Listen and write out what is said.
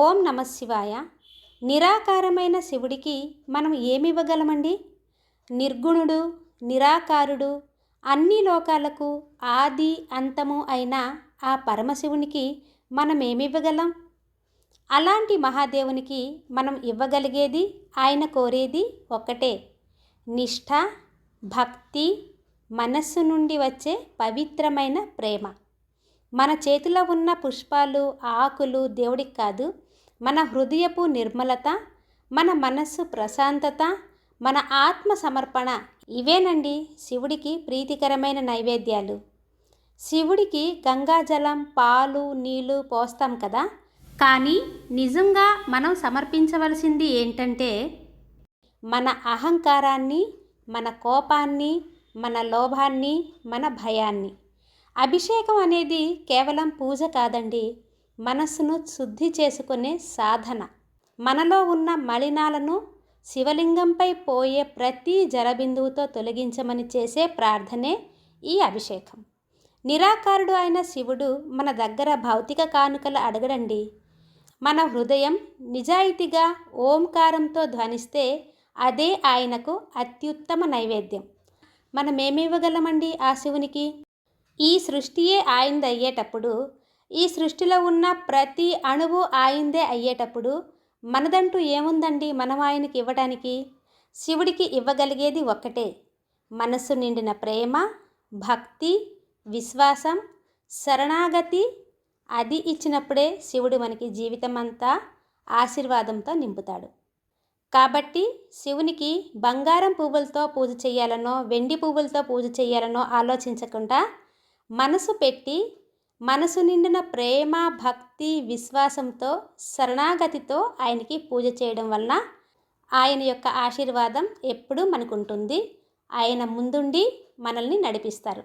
ఓం నమ శివాయ. నిరాకారమైన శివుడికి మనం ఏమి ఇవ్వగలమండి నిర్గుణుడు నిరాకారుడు అన్ని లోకాలకు ఆది అంతము అయిన ఆ పరమశివునికి మనం ఏమి ఇవ్వగలం అలాంటి మహాదేవునికి మనం ఇవ్వగలిగేది ఆయన కోరేది ఒక్కటే. నిష్ఠ భక్తి మనస్సు నుండి వచ్చే పవిత్రమైన ప్రేమ. మన చేతిలో ఉన్న పుష్పాలు ఆకులు దేవుడికి కాదు మన హృదయపు నిర్మలత మన మనస్సు ప్రశాంతత మన ఆత్మ సమర్పణ ఇవేనండి శివుడికి ప్రీతికరమైన నైవేద్యాలు. శివుడికి గంగాజలం పాలు నీళ్ళు పోస్తాం కదా. కానీ నిజంగా మనం సమర్పించవలసింది ఏంటంటే మన అహంకారాన్ని మన కోపాన్ని మన లోభాన్ని మన భయాన్ని. అభిషేకం అనేది కేవలం పూజ కాదండి మనస్సును శుద్ధి చేసుకునే సాధన. మనలో ఉన్న మలినాలను శివలింగంపై పోయే ప్రతి జలబిందువుతో తొలగించమని చేసే ప్రార్థనే ఈ అభిషేకం. నిరాకారుడు అయిన శివుడు మన దగ్గర భౌతిక కానుకలు అడగడండి. మన హృదయం నిజాయితీగా ఓంకారంతో ధ్వనిస్తే అదే ఆయనకు అత్యుత్తమ నైవేద్యం. మనం ఏమివ్వగలమండి ఆ శివునికి? ఈ సృష్టియే ఆయింది అయ్యేటప్పుడు ఈ సృష్టిలో ఉన్న ప్రతి అణువు ఆయిందే అయ్యేటప్పుడు మనదంటూ ఏముందండి మనం ఆయనకి ఇవ్వడానికి శివుడికి ఇవ్వగలిగేది ఒక్కటే మనస్సు నిండిన ప్రేమ భక్తి విశ్వాసం శరణాగతి. అది ఇచ్చినప్పుడే శివుడు మనకి జీవితం అంతా ఆశీర్వాదంతో నింపుతాడు. కాబట్టి శివునికి బంగారం పువ్వులతో పూజ చేయాలనో వెండి పువ్వులతో పూజ చేయాలనో ఆలోచించకుండా మనసు పెట్టి మనసు నిండిన ప్రేమ భక్తి విశ్వాసంతో శరణాగతితో ఆయనకి పూజ చేయడం వలన ఆయన యొక్క ఆశీర్వాదం ఎప్పుడూ మనకుంటుంది. ఆయన ముందుండి మనల్ని నడిపిస్తారు.